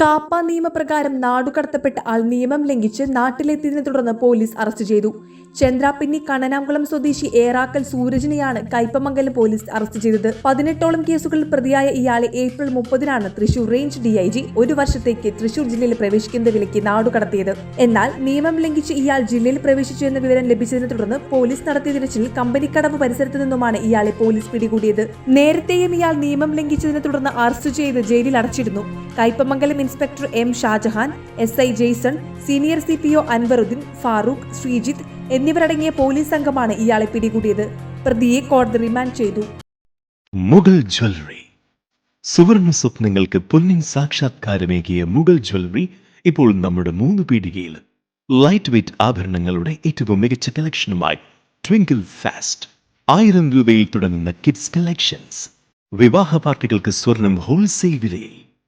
കാപ്പ നിയമപ്രകാരം നാടുകടത്തപ്പെട്ട ആൾ നിയമം ലംഘിച്ച് നാട്ടിലെത്തിയതിനെ തുടർന്ന് പോലീസ് അറസ്റ്റ് ചെയ്തു. ചന്ദ്രാപ്പിന്നി കണനാംകുളം സ്വദേശി ഏറാക്കൽ സൂരജിനെയാണ് കയ്പമംഗലം പോലീസ് അറസ്റ്റ് ചെയ്തത്. പതിനെട്ടോളം കേസുകളിൽ പ്രതിയായ ഇയാളെ ഏപ്രിൽ മുപ്പതിനാണ് തൃശൂർ റേഞ്ച് ഡിഐജി ഒരു വർഷത്തേക്ക് തൃശൂർ ജില്ലയിൽ പ്രവേശിക്കുന്ന വിലയ്ക്ക് നാടുകടത്തിയത് എന്നാൽ നിയമം ലംഘിച്ച് ഇയാൾ ജില്ലയിൽ പ്രവേശിച്ചു എന്ന വിവരം ലഭിച്ചതിനെ തുടർന്ന് പോലീസ് നടത്തിയ തിരച്ചിൽ കമ്പനിക്കടവ് പരിസരത്ത് നിന്നുമാണ് ഇയാളെ പോലീസ് പിടികൂടിയത്. നേരത്തെയും ഇയാൾ നിയമം ലംഘിച്ചതിനെ തുടർന്ന് അറസ്റ്റ് ചെയ്ത് ജയിലിൽ അടച്ചിരുന്നു. Kaipamangalam inspector M Shajahan S I Jaison senior C P O Anwaruddeen Farooq Sreejith എന്നിവരടങ്ങിയ പോലീസ് സംഘമാണ് ഇയാളെ പിടികൂടിയത്. പ്രതിയെ കോടതി റിമാൻഡ് ചെയ്തു. മുഗൾ ജ്വല്ലറി. സുവർണ സ്വപ്നങ്ങൾക്ക് പൊന്നിൻ സാക്ഷാത്കാരമേകിയ മുഗൾ ജ്വല്ലറി ഇപ്പോൾ നമ്മുടെ മൂന്ന് പീടികയിൽ. ലൈറ്റ് വെയ്റ്റ് ആഭരണങ്ങളുടെ ഏറ്റവും മികച്ച കളക്ഷനുമായി ട്വിങ്കിൾ ഫാസ്റ്റ് ആയിരം രൂപയിൽ തുടങ്ങുന്ന കിഡ്സ് കളക്ഷൻസ് വിവാഹ പാർട്ടികൾക്ക് സ്വർണം ഹോൾസെയിൽ വിലയിൽ.